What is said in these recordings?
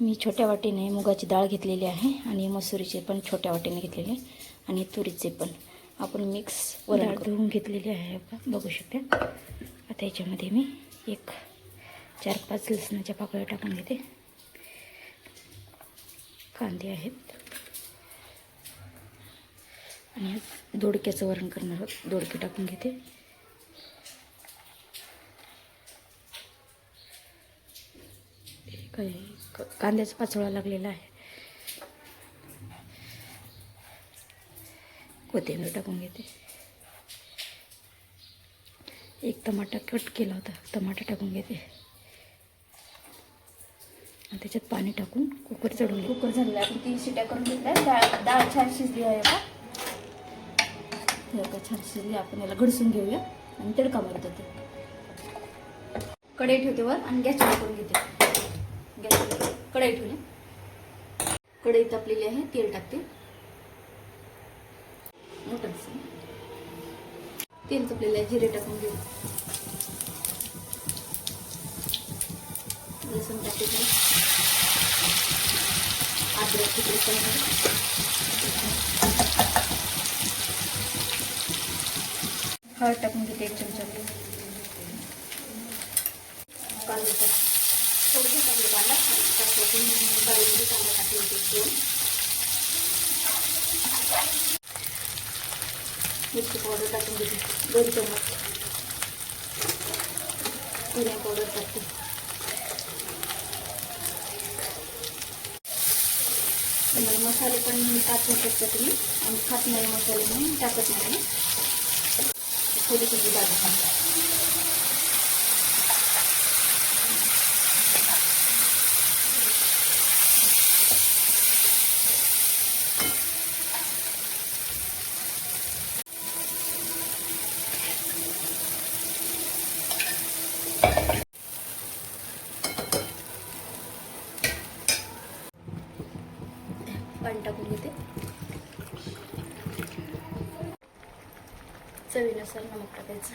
मी छोट्या वाटीने मुगाची डाळ घेतलेली आहे आणि मसुरीचे पण छोट्या वाटीने घेतलेले आणि तुरीचे पण. आपण मिक्स वरण धुवून घेतलेली आहे बघा, बघू शकता. आता याच्यामध्ये मी एक चार पाच लसणाच्या पाकळ्या टाकून घेते. कांदे आहेत. आणि दोडक्याचं वरण करणार आहोत. दोडके टाकून घेते. काय कांद्याचा पाचोळा लागलेला आहे. कोथिंबीर टाकून घेते. एक टमाटा कट केला होता टमाटा टाकून घेते. आणि त्याच्यात पाणी टाकून कुकर चढून कुकर झालेला आपण तीन शिट्या करून घेतल्या. डाळ डाळ छान शिजली आहे का छान शिजली. आपण याला घडसून घेऊया. आणि तडका मारत होते कढई ठेवते वर आणि गॅस चालू करून घेते. गॅस कढई ठेवली. कढई तापलेली आहे तेल टाकते. मोठं तेल तापलेलं आहे जिरे टाकून घेऊ. लसूण टाकते अद्रक तिकडे हळद टाकून घेते एक चमचा. कांदे टाक थोडंसं कांदे कांदा आणि टाकून डाळीमध्ये कांदा टाकून घेते दोन मिरची पावडर टाकून घेते दोन चम्मच धनिया पावडर टाकते आणि मसाले पण टाकू शकता तुम्ही आणि खात नाही मसाले म्हणून टाकत नाही थोडी थोडी डाळ टाकते पाणी टाकून घेते. चवीनुसार नमक टाकायचं.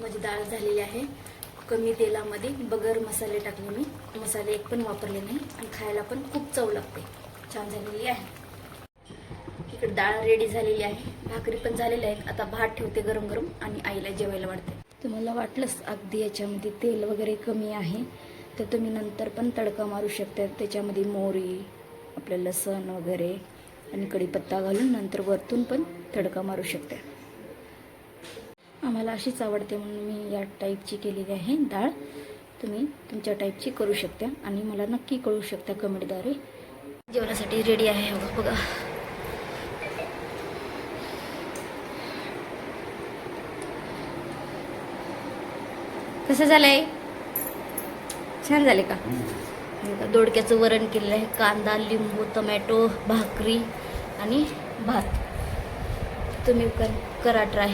माझी डाळ झालेली आहे. कमी तेलामध्ये बगर मसाले टाकले मी. मसाले एक पण वापरले नाही आणि खायला पण खूप चव लागते. छान झालेली आहे. इकडे डाळ रेडी झालेली आहे. भाकरी पण झालेली आहे आता भात ठेवते गरम गरम आणि आईला जेवायला वाढते. तुम्हाला वाटलंच अगदी याच्यामध्ये तेल वगैरे कमी आहे. तर तुम्ही नंतर पण तडका मारू शकता. त्याच्यामध्ये मोहरी आपलं लसण वगैरे आणि कढीपत्ता घालून नंतर वरतून पण तडका मारू शकता. आम्हाला अशीच आवडते म्हणून मी या टाईपची केलेली आहे डाळ. तुम्ही तुमच्या टाईपची करू शकता आणि मला नक्की कळू शकता कमेंटद्वारे. जेवणासाठी रेडी आहे हो बघा. कसं झालंय? छान झाले का? दोडक्याचं वरण केलेलं आहे. कांदा लिंबू टमॅटो भाकरी आणि भात. तुम्ही कर करा ट्राय.